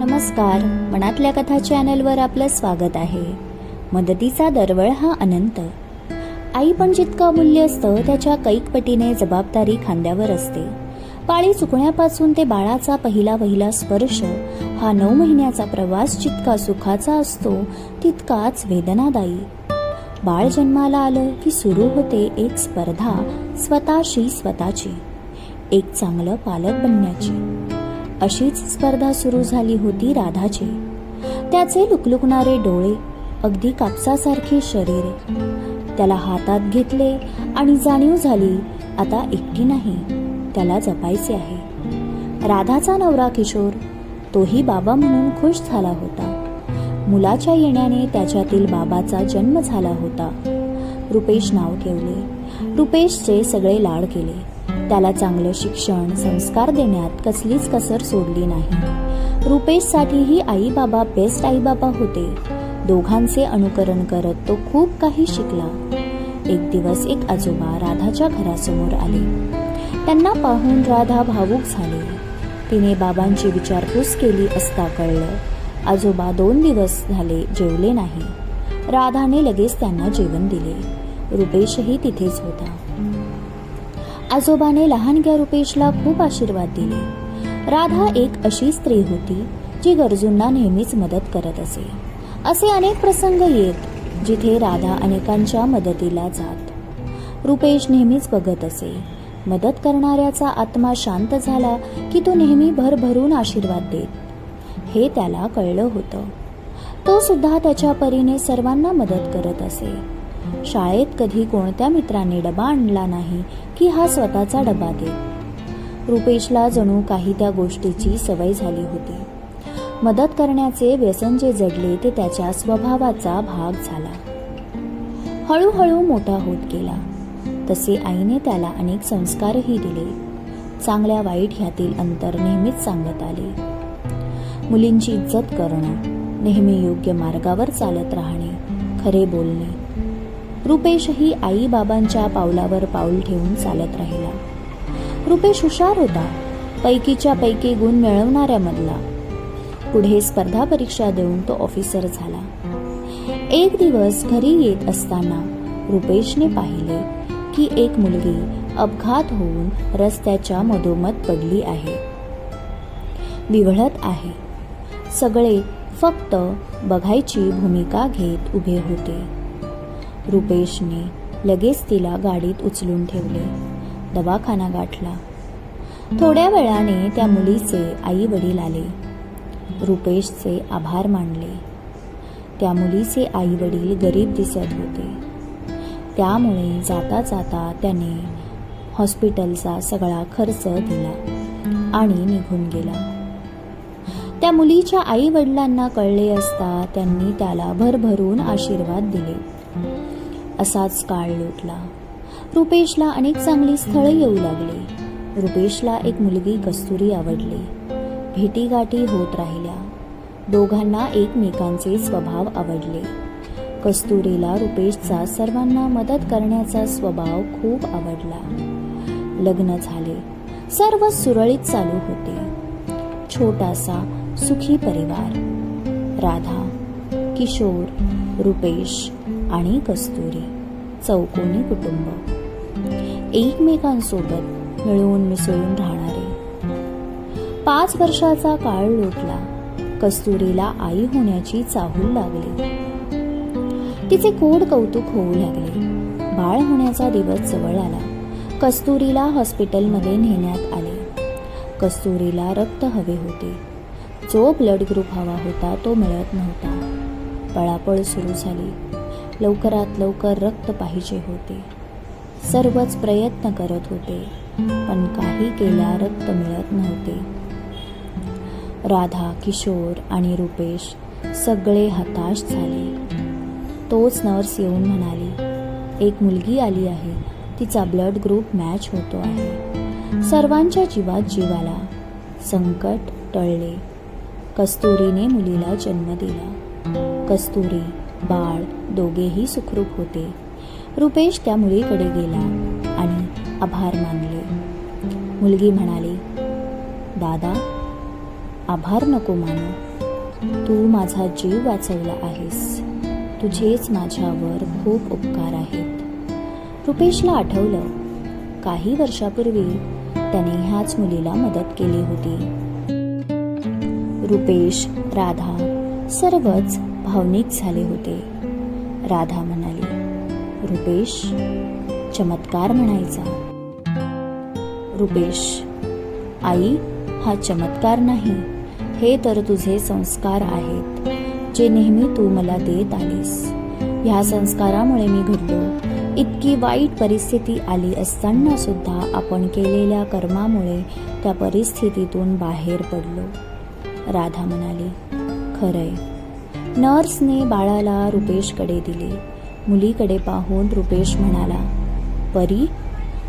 नमस्कार. मनातल्या कथा चॅनलवर आपलं स्वागत आहे. मदतीचा दरवळ हा अनंत. आई पण जितकं अमूल्य असतं त्याच्या कैकपटीने जबाबदारी खांद्यावर असते. पाळी चुकण्यापासून ते बाळाचा पहिला वहिला स्पर्श हा नऊ महिन्याचा प्रवास जितका सुखाचा असतो तितकाच वेदनादायी. बाळ जन्माला आलं की सुरू होते एक स्पर्धा स्वतःशी स्वतःची. एक चांगलं पालक बनण्याची. अशीच स्पर्धा सुरू झाली होती राधाची. त्याचे लुकलुकणारे डोळे अगदी कापसासारखे शरीर. त्याला हातात घेतले आणि जाणीव झाली आता एकटी नाही त्याला जपायचे आहे. राधाचा नवरा किशोर तोही बाबा म्हणून खुश झाला होता. मुलाच्या येण्याने त्याच्यातील बाबाचा जन्म झाला होता. रुपेश नाव ठेवले. रुपेशचे सगळे लाड केले. त्याला चांगलं शिक्षण संस्कार देण्यात कसलीच कसर सोडली नाही. रुपेशसाठीही आई बाबा बेस्ट आई बाबा होते. दोघांचे अनुकरण करत तो खूप काही शिकला. एक दिवस एक आजोबा राधाच्या घरासमोर आले. त्यांना पाहून राधा भावूक झाली. तिने बाबांची विचारपूस केली असता कळलं आजोबा दोन दिवस झाले जेवले नाही. राधाने लगेच त्यांना जेवण दिले. रुपेशही तिथेच होता. आजोबाने लहानग्या रुपेशला खूप आशीर्वाद दिले. राधा एक अशी स्त्री होती जी गरजूंना नेहमीच मदत करत असे. असे अनेक प्रसंग येत जिथे राधा अनेकांच्या मदतीला जात. रुपेश नेहमीच बघत असे. मदत करणाऱ्याचा आत्मा शांत झाला की तो नेहमी भरभरून आशीर्वाद देत. हे त्याला कळलं होतं. तो सुद्धा त्याच्या परीने सर्वांना मदत करत असे. शाळेत कधी कोणत्या मित्राने डबा आणला नाही की हा स्वतःचा डबा देत रुपेशला जणू काही त्या गोष्टीची सवय झाली होती. मदत करण्याचे व्यसन जे जडले ते त्याच्या स्वभावाचा भाग झाला. हळूहळू मोठा होत गेला. तसे आईने त्याला अनेक संस्कारही दिले. चांगल्या वाईट ह्यातील अंतर नेहमीच सांगत आले. मुलींची इज्जत करणं नेहमी योग्य मार्गावर चालत राहणे खरे बोलणे रुपेशही आई बाबांच्या पावलावर पाऊल ठेवून चालत राहिला. रुपेश हुशार होता. पैकीच्या पैकी गुण मिळवणाऱ्यामधला पुढे स्पर्धा परीक्षा देऊन तो ऑफिसर झाला. एक दिवस घरी येत असताना रुपेशने पाहिले की एक मुलगी अपघात होऊन रस्त्याच्या मधोमध पडली आहे. विवळत आहे. सगळे फक्त बघायची भूमिका घेत उभे होते. रुपेशने लगेच तिला गाडीत उचलून ठेवले. दवाखाना गाठला. थोड्या वेळाने त्या मुलीचे आई वडील आले. रुपेशचे आभार मानले. त्या मुलीचे आई वडील गरीब दिसत होते. त्यामुळे जाता जाता त्याने हॉस्पिटलचा सगळा खर्च दिला आणि निघून गेला. त्या मुलीच्या आई वडिलांना कळले असता त्यांनी त्याला भरभरून आशीर्वाद दिले. असाच काळ लोटला. रुपेशला अनेक चांगली स्थळे येऊ लागली. रुपेशला एक मुलगी कस्तुरी आवडली. भेटीगाठी होत राहिल्या. दोघांना एकमेकांचे स्वभाव आवडले. कस्तुरीला रुपेशचा सर्वांना मदत करण्याचा स्वभाव खूप आवडला. लग्न झाले. सर्व सुरळीत चालू होते. छोटासा सुखी परिवार. राधा किशोर रुपेश आणि कस्तुरी चौकोनी कुटुंब. एकमेकांसोबत मिळून मिसळून राहणारे. पाच वर्षाचा काळ लोटला. कस्तुरीला आई होण्याची चाहूल लागली. तिचे कोड कौतुक होऊ लागले. बाळ होण्याचा दिवस जवळ आला. कस्तुरीला हॉस्पिटलमध्ये नेण्यात आले. कस्तुरीला रक्त हवे होते. जो ब्लड ग्रुप हवा होता तो मिळत नव्हता. पळापळ सुरू झाली. लवकरात लवकर रक्त पाहिजे होते. सर्वच प्रयत्न करत होते पण काही केल्या रक्त मिळत नव्हते. राधा किशोर आणि रुपेश सगळे हताश झाले. तोच नर्स येऊन म्हणाली एक मुलगी आली आहे तिचा ब्लड ग्रुप मॅच होतो आहे. सर्वांच्या जीवात जीवाला संकट टळले. कस्तुरीने मुलीला जन्म दिला. कस्तुरी बाळ दोघेही सुखरूप होते. रुपेश त्या मुलीकडे गेला आणि आभार मानले. मुलगी म्हणाली दादा आभार नको मानू. तू माझा जीव वाचवला आहेस. तुझेच माझ्यावर खूप उपकार आहेत. रुपेशला आठवलं काही वर्षापूर्वी त्याने ह्याच मुलीला मदत केली होती. रुपेश राधा सर्वच भावनिक झाले होते. राधा म्हणाली रुपेश चमत्कार म्हणायचा. रुपेश आई हा चमत्कार नाही. हे तर तुझे संस्कार आहेत जे नेहमी तू मला देत आलीस. ह्या संस्कारामुळे मी घडलो. इतकी वाईट परिस्थिती आली असताना सुद्धा आपण केलेल्या कर्मामुळे त्या परिस्थितीतून बाहेर पडलो. राधा म्हणाली खरंय. नर्सने बाळाला रुपेशकडे दिले. मुलीकडे पाहून रुपेश म्हणाला परी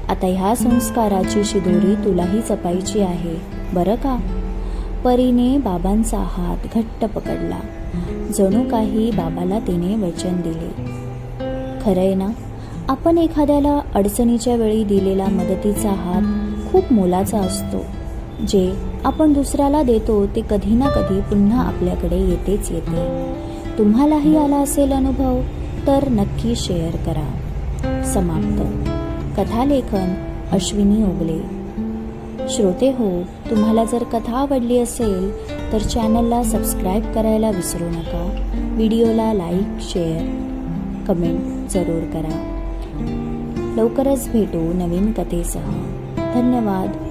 आता ह्या संस्काराची शिदोरी तुलाही जपायची आहे बरं का? परीने बाबांचा हात घट्ट पकडला. जणू काही बाबाला तिने वचन दिले. खरंय ना आपण एखाद्याला अडचणीच्या वेळी दिलेला मदतीचा हात खूप मोलाचा असतो. जे आपण दुसऱ्याला देतो ते कधी ना कधी पुन्हा आपल्याकडे येतेच येते. तुम्हालाही आला असेल अनुभव तर नक्की शेअर करा. समाप्त. कथालेखन अश्विनी ओगले. श्रोते हो तुम्हाला जर कथा आवडली असेल तर चॅनलला सबस्क्राईब करायला विसरू नका. व्हिडिओला लाईक शेअर कमेंट जरूर करा. लवकरच भेटू नवीन कथेसह. धन्यवाद.